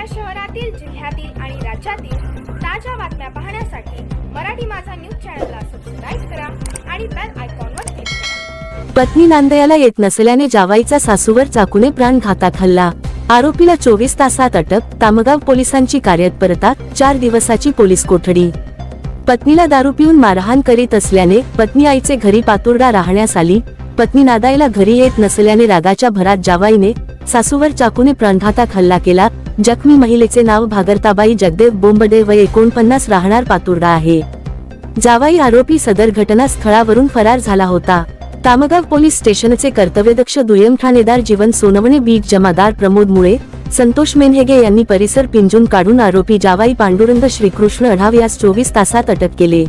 आपल्या शहरातील जिल्ह्यातील आणि राज्यातील ताज्या बातम्या पाहण्यासाठी मराठी माझा न्यूज चॅनलला सबस्क्राईब करा आणि बेल आयकॉनवर क्लिक करा. पत्नी नांदयाला येत नसल्याने जावाईचा सासूवर चाकूने प्राणघातात हल्ला. आरोपीला चोवीस तासात अटक तामगाव पोलिसांची कार्यतपरता चार दिवसाची पोलीस कोठडी. पत्नीला दारू पिऊन मारहाण करीत असल्याने पत्नी आईचे घरी पातुर्डा राहण्यास आली. पत्नी नादाईला घरी येत नसल्याने रागाच्या भरात जावाईने सासूवर चाकूने प्राणघातात हल्ला केला. जखमी महिलेचे नाव भागरताबाई जगदेव बोंबडे व एकोणपन्नास राहणार पातुर्डा आहे. जावाई आरोपी सदर घटनास्थळावरून फरार झाला होता. तामगाव पोलीस स्टेशनचे कर्तव्यदक्ष दुय्यम ठाणेदार जीवन सोनवणे बीट जमादार प्रमोद मुळे संतोष मेनहेगे यांनी परिसर पिंजून काढून आरोपी जावाई पांडुरंग श्रीकृष्ण अढाव यास चोवीस तासात अटक केले.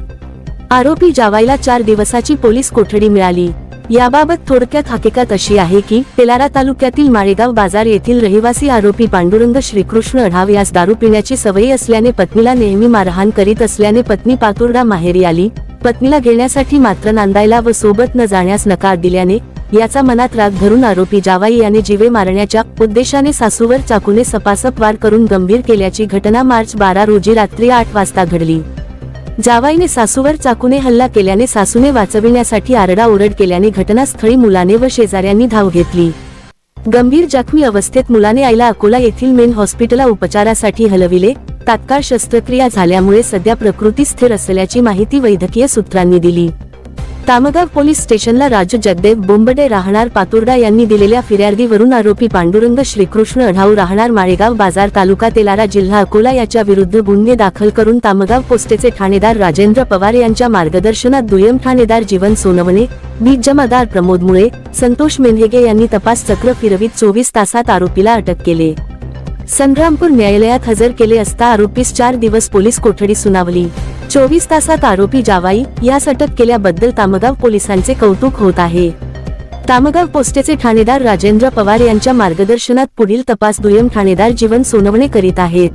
आरोपी जावाईला चार दिवसाची पोलीस कोठडी मिळाली. याबाबत थोडक्यात हकीकत अशी आहे की तेलारा तालुक्यातील माळेगाव बाजार येथील रहिवासी आरोपी पांडुरंग श्रीकृष्ण अढाव यास दारू पिण्याची सवयी असल्याने पत्नीला नेहमी मारहाण करीत असल्याने पत्नी पातुर्डा माहेरी आली. पत्नीला घेण्यासाठी मात्र नांदायला व सोबत न जाण्यास नकार दिल्याने याचा मनात राग धरून आरोपी जावाई याने जीवे मारण्याच्या उद्देशाने सासूवर चाकूने सपासप वार करून गंभीर केल्याची घटना मार्च बारा रोजी रात्री आठ वाजता घडली. जावाईने सासूवर चाकूने हल्ला केल्याने सासूने वाचविण्यासाठी आरडाओरड केल्याने घटनास्थळी मुलाने व शेजाऱ्यांनी धाव घेतली. गंभीर जखमी अवस्थेत मुलाने आईला अकोला येथील मेन हॉस्पिटलला उपचारासाठी हलविले. तात्काळ शस्त्रक्रिया झाल्यामुळे सध्या प्रकृती स्थिर असल्याची माहिती वैद्यकीय सूत्रांनी दिली. तामगाव पोलीस स्टेशनला राजू जगदेव बोंबडे राहणार पातुर्डा यांनी दिलेल्या फिर्यादीवरून आरोपी पांडुरंग श्रीकृष्ण अढाऊ राहणार माळेगाव बाजार तालुका तेलारा जिल्हा अकोला याच्या विरुद्ध गुन्हे दाखल करून तामगाव पोस्टेचे ठाणेदार राजेंद्र पवार यांच्या मार्गदर्शनात दुय्यम ठाणेदार जीवन सोनवणे बीट जमादार प्रमोद मुळे संतोष मेनहेगे यांनी तपास चक्र फिरवीत चोवीस तासात आरोपीला अटक केले. संग्रामपूर न्यायालयात हजर केले असता आरोपीस चार दिवस पोलीस कोठडी सुनावली. चोवीस तासात आरोपी जावाई यास अटक केल्याबद्दल तामगाव पोलिसांचे कौतुक होत आहे. तामगाव पोस्टेचे ठाणेदार राजेंद्र पवार यांच्या मार्गदर्शनात पुढील तपास दुय्यम ठाणेदार जीवन सोनवणे करीत आहेत.